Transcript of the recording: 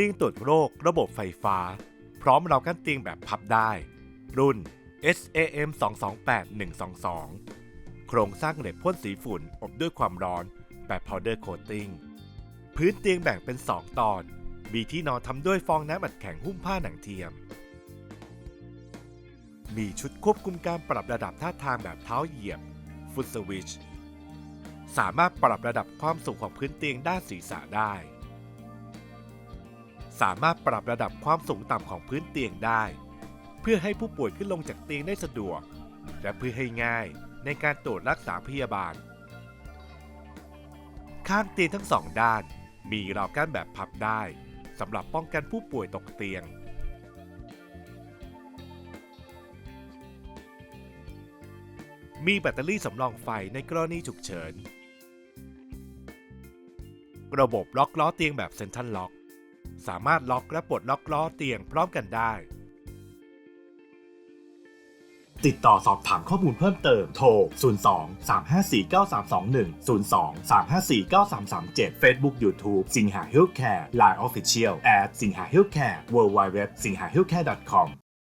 เตียงตรวจโรคระบบไฟฟ้า พร้อมราวกั้นเตียงแบบพับได้ รุ่น SAM 228 122 โครงสร้างเหล็กพ่นสีฝุ่นอบด้วยความร้อนแบบ powder coating พื้นเตียงแบ่งเป็น 2 ตอน มีที่นอนทำด้วยฟองน้ำอัดแข็งหุ้มผ้าหนังเทียม มีชุดควบคุมการปรับระดับท่าทางแบบเท้าเหยียบ ฟุตสวิช สามารถปรับระดับความสูงของพื้นเตียงด้านศีรษะได้ สามารถปรับระดับความสูงต่ำของพื้นเตียงได้ เพื่อให้ผู้ป่วยขึ้นลงจากเตียงได้สะดวก และเพื่อให้ง่ายในการตรวจรักษาพยาบาล ข้างเตียงทั้งสองด้าน มีราวกั้นแบบพับได้สำหรับป้องกันผู้ป่วยตกเตียง มีแบตเตอรี่สำรองไฟในกรณีฉุกเฉิน ระบบล็อกล้อเตียงแบบเซ็นทรัลล็อก สามารถล็อกและปลดล็อกล้อเตียงพร้อมกันได้ ติดต่อสอบถามข้อมูลเพิ่มเติมโทร 02 354 9321 02 354 9337 Facebook YouTube สิงหา Healthcare Line Official แอดสิงหา Healthcare w w w สิงหา Healthcare com